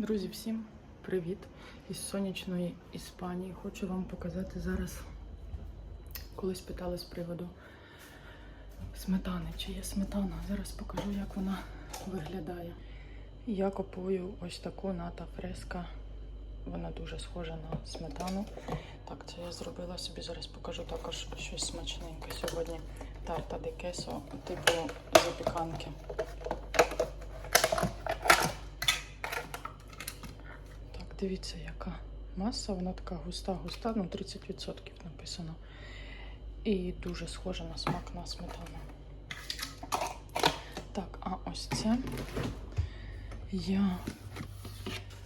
Друзі, всім привіт із сонячної Іспанії. Хочу вам показати зараз. Колись питали з приводу сметани, чи є сметана. Зараз покажу, як вона виглядає. Я купую ось таку ната фреска. Вона дуже схожа на сметану. Так, це я зробила собі. Зараз покажу також щось смачненьке сьогодні. Тарта де кесо, типу запіканки. Так, дивіться, яка маса, вона така густа-густа, ну 30% написано. І дуже схожа на смак на сметану. Так, а ось це я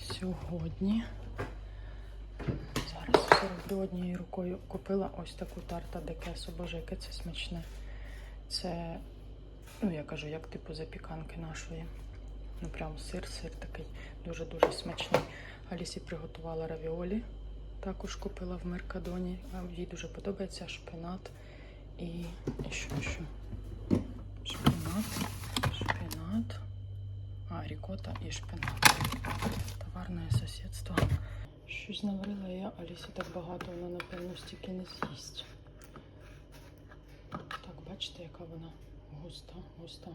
сьогодні. Зараз роблю однією рукою. Купила ось таку тарта де кесо. Боже, яке це смачне. Це, ну я кажу, як типу запіканки нашої. Ну прям сир, сир такий дуже-дуже смачний. Алісі приготувала равіолі. Також купила в Меркадоні. Їй дуже подобається шпинат і, що, що? Шпинат, шпинат, а, рікота і шпинат. Товарне сусідство. Щось наварила я, Алісі так багато, вона, напевно, стільки не з'їсть. Так, бачите, яка вона густа, густа.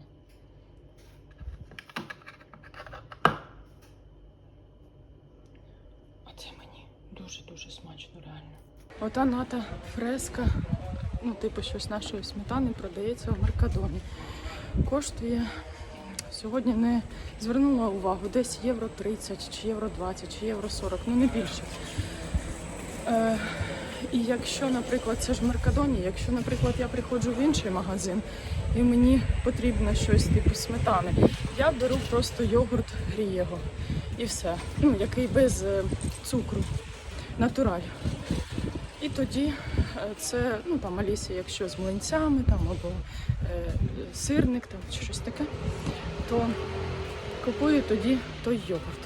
А це мені дуже-дуже смачно, реально. Ота ната фреска, ну, типу щось нашої сметани продається в Меркадоні. Коштує сьогодні не звернула увагу, десь євро 30, чи євро 20, чи євро 40, ну не більше. Е, і якщо, наприклад, це ж в Меркадоні, якщо, наприклад, я приходжу в інший магазин і мені потрібно щось типу сметани, я беру просто йогурт Грієго і все. Ну, який без е, цукру, натураль. І тоді е, це, ну там Алісі, якщо з млинцями там, або е, сирник там, чи щось таке, то купую тоді той йогурт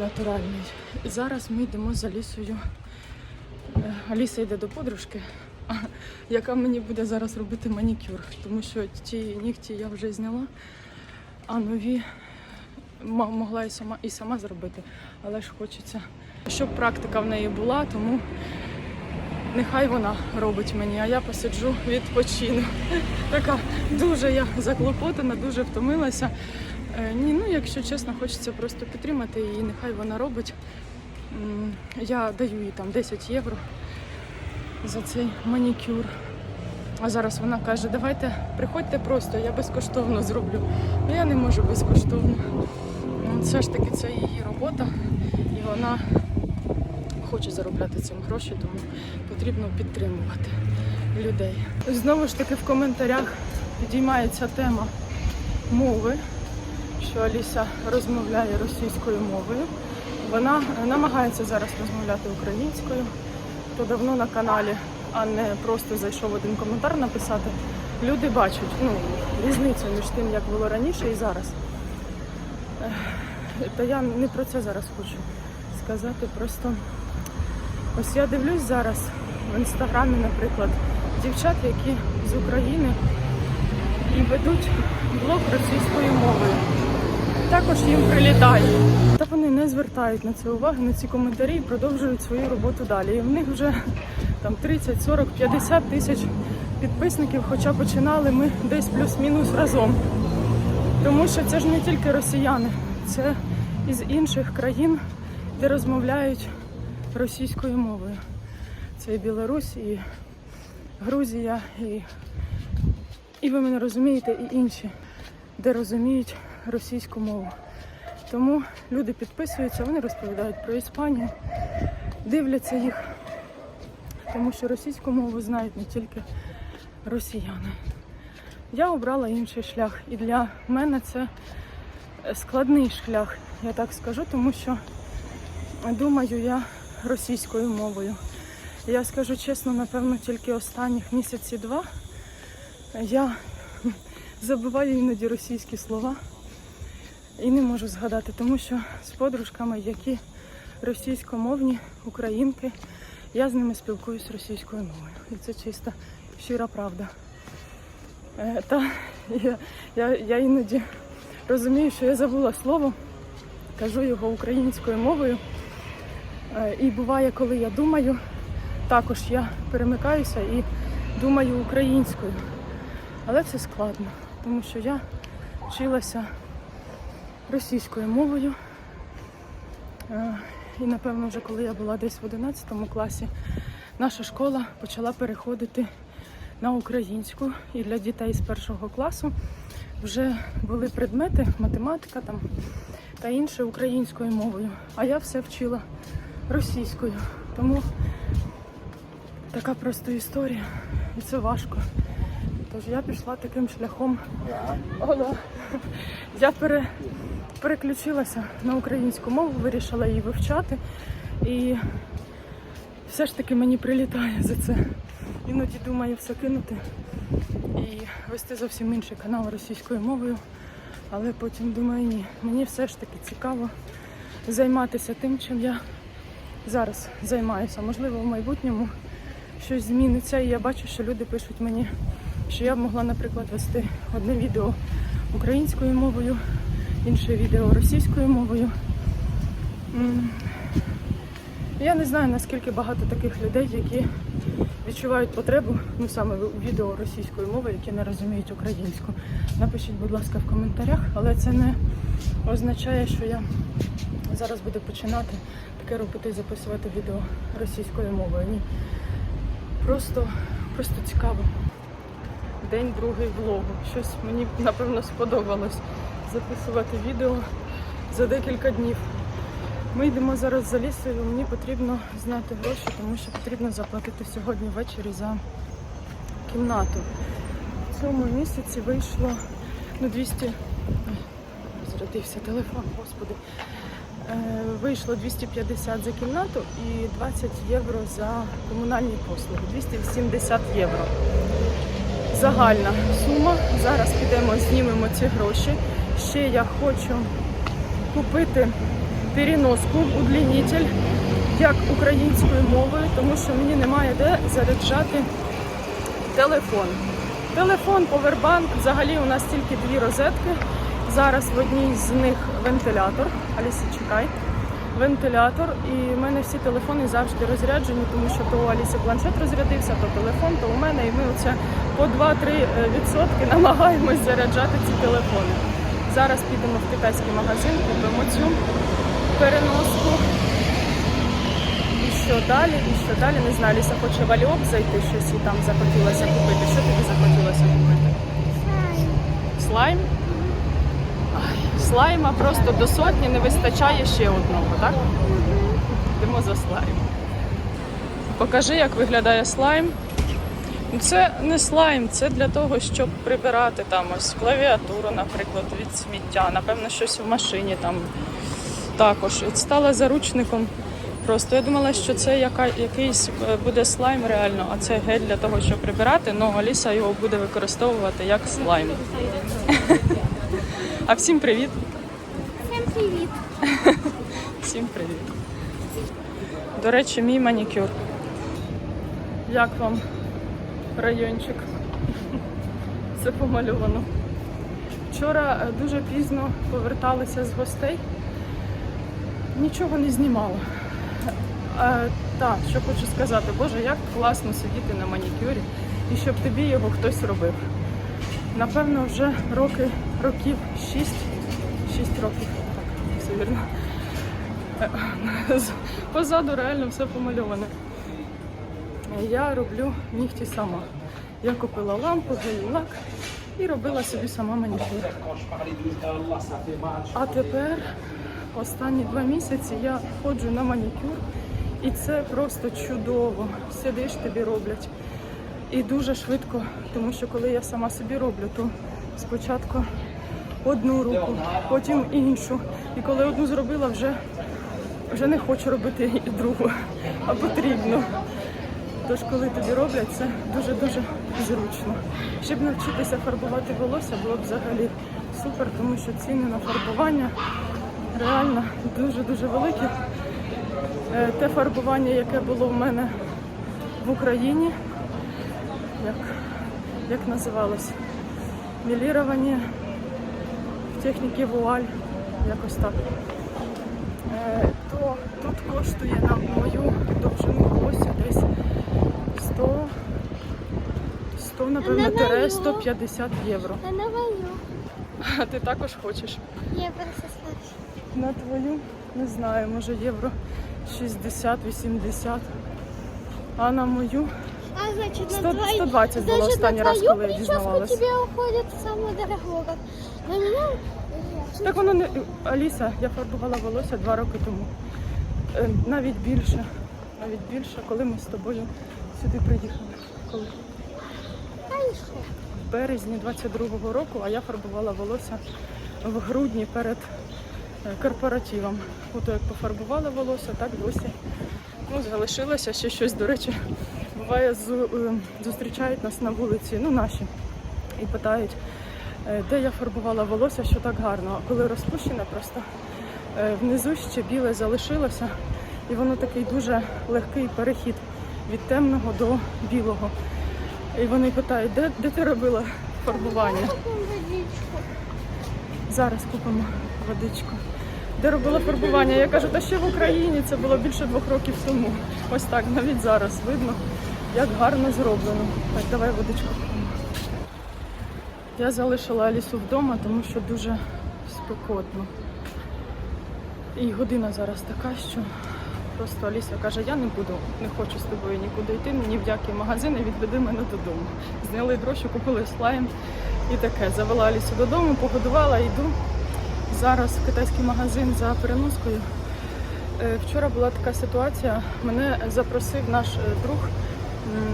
натуральний. Зараз ми йдемо з Алісою. Е, Аліса йде до подружки, яка мені буде зараз робити манікюр, тому що ті нігті я вже зняла, а нові могла і сама, і сама зробити, але ж хочеться, щоб практика в неї була, тому нехай вона робить мені, а я посиджу, відпочину. Така дуже я заклопотана, дуже втомилася. Е, Ні, ну якщо чесно, хочеться просто підтримати її, нехай вона робить. Я даю їй там 10 євро за цей манікюр. А зараз вона каже, давайте приходьте просто, я безкоштовно зроблю. Ну я не можу безкоштовно. Все ж таки це її робота, і вона хоче заробляти цим гроші, тому потрібно підтримувати людей. Знову ж таки в коментарях підіймається тема мови, що Аліса розмовляє російською мовою. Вона намагається зараз розмовляти українською. Хто давно на каналі, а не просто зайшов один коментар написати. Люди бачать ну, різницю між тим, як було раніше і зараз. Та я не про це зараз хочу сказати. Просто ось я дивлюсь зараз в інстаграмі, наприклад, дівчат, які з України і ведуть блог російською мовою. Також їм прилітає. Та вони не звертають на це уваги, на ці коментарі і продовжують свою роботу далі. І в них вже там 30, 40, 50 тисяч підписників, хоча починали ми десь плюс-мінус разом. Тому що це ж не тільки росіяни, це із інших країн, де розмовляють російською мовою. Це і Білорусь, і Грузія, і, і ви мене розумієте, і інші, де розуміють російську мову. Тому люди підписуються, вони розповідають про Іспанію, дивляться їх, тому що російську мову знають не тільки росіяни. Я обрала інший шлях, і для мене це складний шлях, я так скажу, тому що думаю я російською мовою. Я скажу чесно, напевно, тільки останніх місяці два я забуваю іноді російські слова і не можу згадати, тому що з подружками, які російськомовні українки, я з ними спілкуюсь російською мовою. І це чиста щира правда. Е, Та я, я, я іноді розумію, що я забула слово, кажу його українською мовою. Е, І буває, коли я думаю, також я перемикаюся і думаю українською. Але це складно, тому що я вчилася російською мовою. Е, І напевно, вже коли я була десь в 11 класі, наша школа почала переходити на українську. І для дітей з першого класу вже були предмети, математика там та інше українською мовою. А я все вчила російською. Тому така просто історія. І це важко. Тож я пішла таким шляхом. Ола. Я пере, переключилася на українську мову, вирішила її вивчати. І все ж таки мені прилітає за це. Іноді думаю все кинути і вести зовсім інший канал російською мовою. Але потім думаю, ні, мені все ж таки цікаво займатися тим, чим я зараз займаюся. Можливо, в майбутньому щось зміниться, і я бачу, що люди пишуть мені, що я б могла, наприклад, вести одне відео українською мовою, інше відео російською мовою. Я не знаю, наскільки багато таких людей, які відчувають потребу, ну саме відео російської мови, які не розуміють українську. Напишіть, будь ласка, в коментарях, але це не означає, що я зараз буду починати таке робити записувати відео російською мовою. Ні. Просто, просто цікаво. День другий влогу. Щось мені напевно сподобалось записувати відео за декілька днів. Ми йдемо зараз за лісою, мені потрібно зняти гроші, тому що потрібно заплатити сьогодні ввечері за кімнату. В цьому місяці вийшло ну 200... Ой, Зрадився телефон, господи. Е, вийшло 250 за кімнату і 20 євро за комунальні послуги. 270 євро. Загальна сума. Зараз підемо, знімемо ці гроші. Ще я хочу купити переноску, удлінитель, як українською мовою, тому що мені немає де заряджати телефон. Телефон, повербанк, взагалі у нас тільки дві розетки. Зараз в одній з них вентилятор. Алісі, чекай. Вентилятор, і в мене всі телефони завжди розряджені, тому що то у Алісі планшет розрядився, то телефон, то у мене, і ми оце по 2-3 відсотки намагаємось заряджати ці телефони. Зараз підемо в китайський магазин, купимо цю переноску. І що далі, і що далі, не знаю, Ліса хоче в зайти, щось їй там захотілося купити. Що тобі захотілося купити? Слайм? Ай, слайма просто до сотні не вистачає ще одного, так? Йдемо за слайм. Покажи, як виглядає слайм. Ну, Це не слайм, це для того, щоб прибирати там ось клавіатуру, наприклад, від сміття. Напевно, щось в машині там також. От стала заручником. Просто я думала, що це яка, якийсь е, буде слайм реально, а це гель для того, щоб прибирати, але Аліса його буде використовувати як слайм. А всім привіт! Всем привет! Всім привіт! До речі, мій манікюр. Як вам райончик? Це помальовано. Вчора е, дуже пізно поверталися з гостей. Нічого не знімала. Е, так, що хочу сказати, Боже, як класно сидіти на манікюрі і щоб тобі його хтось робив. Напевно, вже роки, років 6, 6 років, так, все вірно. Е, Позаду реально все помальоване. Я роблю нігті сама. Я купила лампу, гель-лак і робила собі сама манікюр. А тепер останні два місяці я ходжу на манікюр, і це просто чудово. Сидиш, тобі роблять. І дуже швидко, тому що коли я сама собі роблю, то спочатку одну руку, потім іншу. І коли одну зробила, вже, вже не хочу робити і другу, а потрібно. Тож, коли тобі роблять, це дуже-дуже зручно. Щоб навчитися фарбувати волосся, було б взагалі супер, тому що ціни на фарбування реально дуже-дуже великі. Е, Те фарбування, яке було в мене в Україні, як, як називалось, мілірування в техніці вуаль, якось так. Е, то тут коштує на мою довжину волосся десь 100, 100 напевно, На 150 євро. А на мою. А ти також хочеш? Я просто. На твою, не знаю, може євро 60-80. А на мою А значит, на 100 твою... 120 було значит, останній раз, коли я прическу дізнавалась. тебе уходит самое дорогое. На меня... Так воно не Аліса, я фарбувала волосся два роки тому. Е, Навіть більше. Навіть більше, коли ми з тобою сюди приїхали. Коли? В березні 22-го року, а я фарбувала волосся в грудні перед е, корпоративом. Ото як пофарбувала волосся, так досі. Ну, залишилося ще щось, до речі, буває, е, зустрічають нас на вулиці, ну наші, і питають, е, де я фарбувала волосся, що так гарно. А коли розпущене, просто е, внизу ще біле залишилося, і воно такий дуже легкий перехід від темного до білого. І вони питають, де, де ти робила фарбування? Зараз купимо водичку. Де робила фарбування? Я кажу, та ще в Україні це було більше двох років тому. Ось так, навіть зараз видно, як гарно зроблено. Так, давай водичку. Я залишила Алісу вдома, тому що дуже спекотно. І година зараз така, що просто Аліса каже, я не буду, не хочу з тобою нікуди йти, ні в який магазин і відведи мене додому. Зняли гроші, купили слайм і таке. Завела Алісу додому, погодувала, йду. Зараз в китайський магазин за переноскою. Е, Вчора була така ситуація. Мене запросив наш е, друг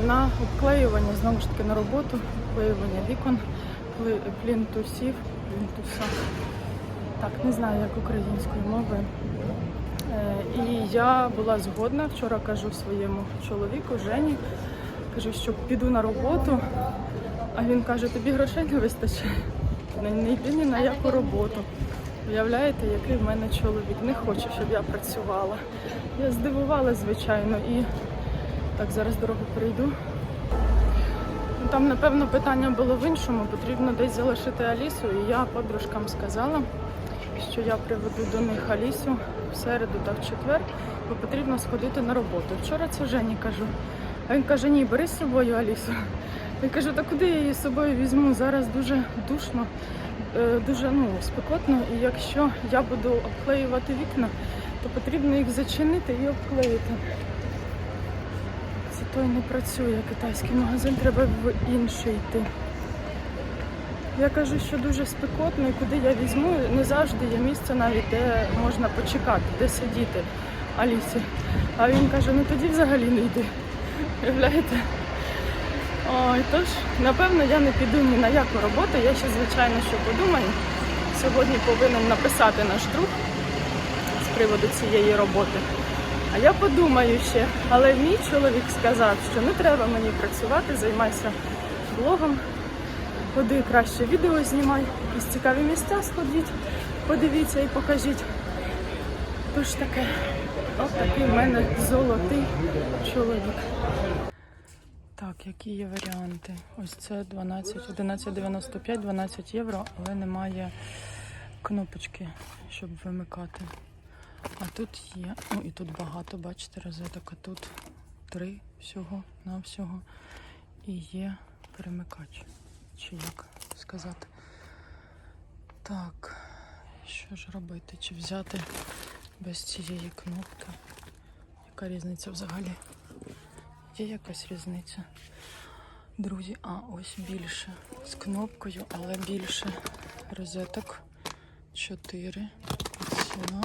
на обклеювання, знову ж таки на роботу, обклеювання вікон, плінтусів, плінтуса. Так, не знаю, як українською мовою. Е, І я була згодна, вчора кажу своєму чоловіку Жені, кажу, що піду на роботу, а він каже, тобі грошей не вистачає. Не, йди ні на яку роботу. Уявляєте, який в мене чоловік не хоче, щоб я працювала. Я здивувалася, звичайно, і так зараз дорогу перейду. Ну, Там, напевно, питання було в іншому. Потрібно десь залишити Алісу. І я подружкам сказала, що я приведу до них Алісу в середу та в четвер, бо потрібно сходити на роботу. Вчора це Жені кажу. А він каже, ні, бери з собою Алісу. Я кажу, та куди я її з собою візьму? Зараз дуже душно, е, дуже ну, спекотно, і якщо я буду обклеювати вікна, то потрібно їх зачинити і обклеїти. Той не працює китайський магазин, треба в інший йти. Я кажу, що дуже спекотно і куди я візьму, не завжди є місце навіть, де можна почекати, де сидіти Алісі. А він каже, ну тоді взагалі не йди. Уявляєте? Ой, тож, напевно, я не піду ні на яку роботу. Я ще, звичайно, що подумаю. Сьогодні повинен написати наш друг з приводу цієї роботи. А я подумаю ще. Але мій чоловік сказав, що не треба мені працювати, займайся блогом. Ходи краще відео знімай, якісь цікаві місця сходіть, подивіться і покажіть. Тож таке, от такий в мене золотий чоловік. Так, які є варіанти? Ось це 12, 11,95, 12 євро, але немає кнопочки, щоб вимикати. А тут є, ну і тут багато, бачите, розеток, а тут три всього на всього. І є перемикач. Чи як сказати? Так, що ж робити? Чи взяти без цієї кнопки? Яка різниця взагалі? Є якась різниця? Друзі, а ось більше з кнопкою, але більше розеток. Чотири. Ціна.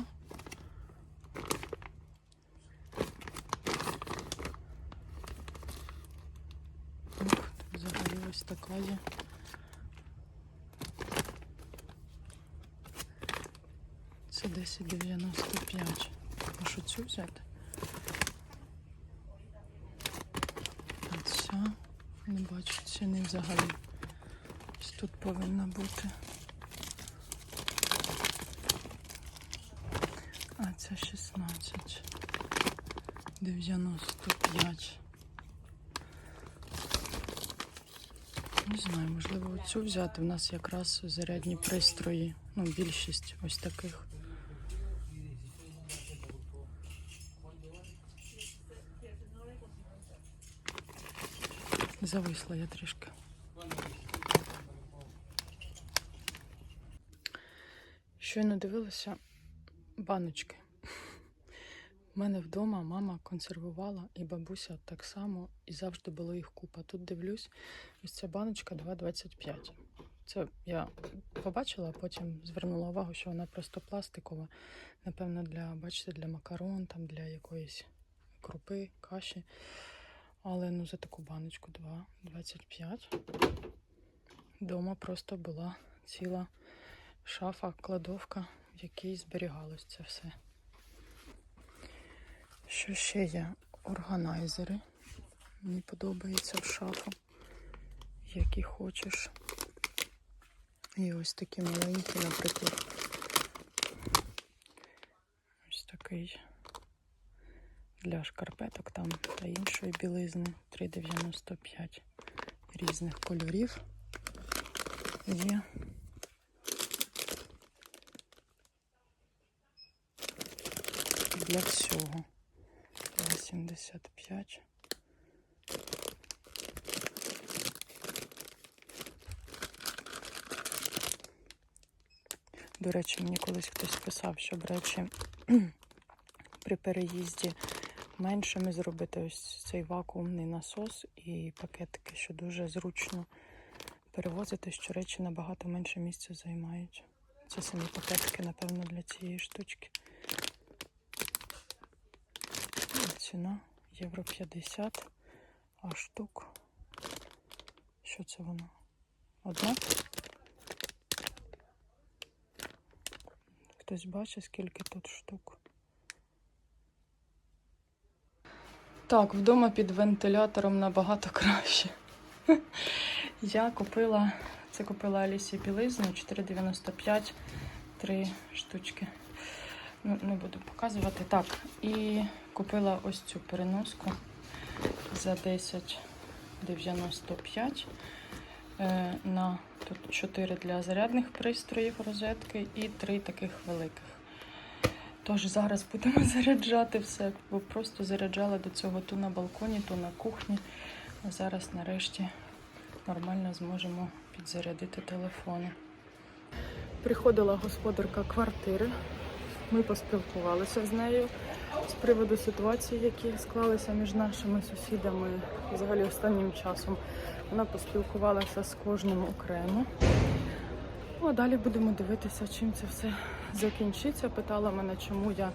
Ух, тут взагалі ось така є. Це 10,95. Можу цю взяти? А ця не бачу ціни взагалі. Ось тут повинна бути. А ця 16. 95. Не знаю, можливо, оцю взяти. У нас якраз зарядні пристрої. Ну, більшість ось таких. Зависла я трішки. Щойно дивилася баночки. У мене вдома мама консервувала і бабуся так само, і завжди було їх купа. Тут дивлюсь, ось ця баночка 2,25. Це я побачила, а потім звернула увагу, що вона просто пластикова. Напевно, для, бачите, для макарон, там для якоїсь крупи, каші. Але ну за таку баночку 2,25. Дома просто була ціла шафа, кладовка, в якій зберігалось це все. Що ще є? Органайзери. Мені подобається в шафу, які хочеш. І ось такі маленькі, наприклад. Ось такий для шкарпеток там та іншої білизни 3,95 різних кольорів. Є. Для всього. 2,75. До речі, мені колись хтось писав, щоб речі при переїзді меншими зробити ось цей вакуумний насос і пакетики, що дуже зручно перевозити, що речі набагато менше місця займають. Це самі пакетики, напевно, для цієї штучки. Ціна євро 50, а штук. Що це воно? Одна? Хтось бачить, скільки тут штук. Так, вдома під вентилятором набагато краще. Я купила, це купила Алісі білизну 4,95, три штучки. Ну, не буду показувати. Так, і купила ось цю переноску за 10,95. Е, на тут 4 для зарядних пристроїв розетки і 3 таких великих. Тож зараз будемо заряджати все, бо просто заряджала до цього то на балконі, то на кухні. А зараз нарешті нормально зможемо підзарядити телефони. Приходила господарка квартири. Ми поспілкувалися з нею з приводу ситуації, які склалися між нашими сусідами взагалі останнім часом. Вона поспілкувалася з кожним окремо. Ну, а далі будемо дивитися, чим це все закінчиться. Питала мене, чому я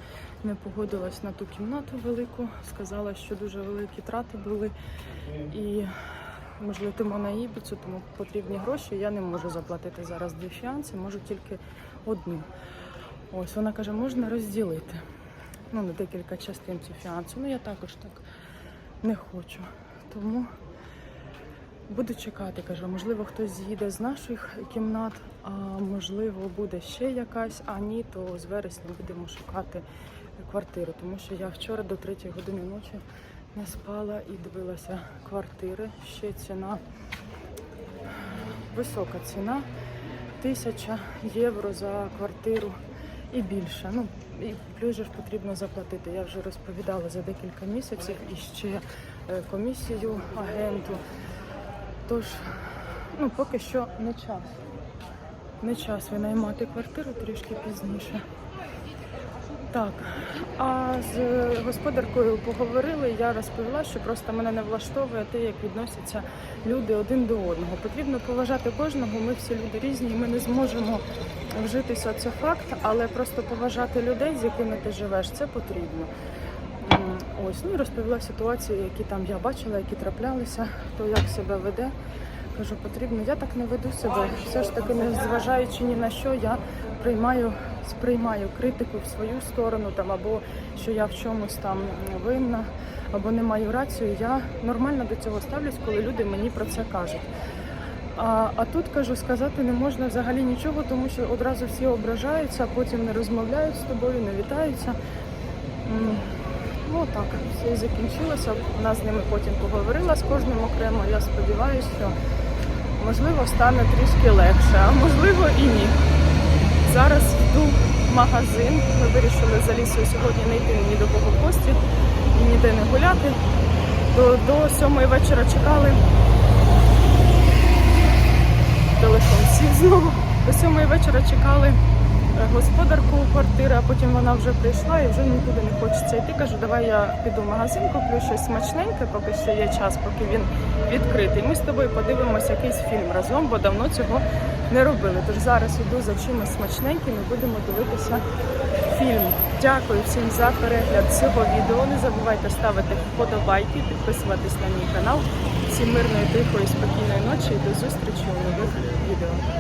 не погодилась на ту кімнату велику. Сказала, що дуже великі трати були і ми ж на Ібіцу, тому потрібні гроші. Я не можу заплатити зараз дві фіанси, можу тільки одну. Ось вона каже, можна розділити. Ну, на декілька частин ці фіанси. Ну я також так не хочу. Тому буду чекати, кажу, можливо, хтось з'їде з наших кімнат, а можливо, буде ще якась, а ні, то з вересня будемо шукати квартиру. Тому що я вчора до 3 години ночі не спала і дивилася квартири. Ще ціна висока ціна. Тисяча євро за квартиру і більше. Ну і плюс ж потрібно заплатити. Я вже розповідала за декілька місяців і ще е, комісію агенту. Тож, ну поки що не час. Не час винаймати квартиру трішки пізніше. Так, а з господаркою поговорили. Я розповіла, що просто мене не влаштовує те, як відносяться люди один до одного. Потрібно поважати кожного. Ми всі люди різні, ми не зможемо вжитися. Це факт, але просто поважати людей, з якими ти живеш, це потрібно. Ось ну і розповіла ситуації, які там я бачила, які траплялися, хто як себе веде. Кажу, потрібно. Я так не веду себе. Все ж таки, не зважаючи ні на що, я приймаю, сприймаю критику в свою сторону, там або що я в чомусь там винна, або не маю рацію. Я нормально до цього ставлюсь, коли люди мені про це кажуть. А, а тут кажу, сказати не можна взагалі нічого, тому що одразу всі ображаються, а потім не розмовляють з тобою, не вітаються. Ну так, все закінчилося. Вона з ними потім поговорила з кожним окремо. Я сподіваюся, що можливо, стане трішки легше, а можливо і ні. Зараз йду в магазин. Ми вирішили за лісою сьогодні не йти ні до кого в гості і ніде не гуляти. До до сьомої вечора чекали. Телефон сів знову. До сьомої вечора чекали господарку квартири, а потім вона вже прийшла і вже нікуди не хочеться йти. Кажу, давай я піду в магазин, куплю щось смачненьке, поки ще є час, поки він відкритий. Ми з тобою подивимося якийсь фільм разом, бо давно цього не робили. Тож зараз іду за чимось смачненьким і будемо дивитися фільм. Дякую всім за перегляд цього відео. Не забувайте ставити вподобайки, підписуватись на мій канал. Всім мирної, тихої, спокійної ночі і до зустрічі у нових відео.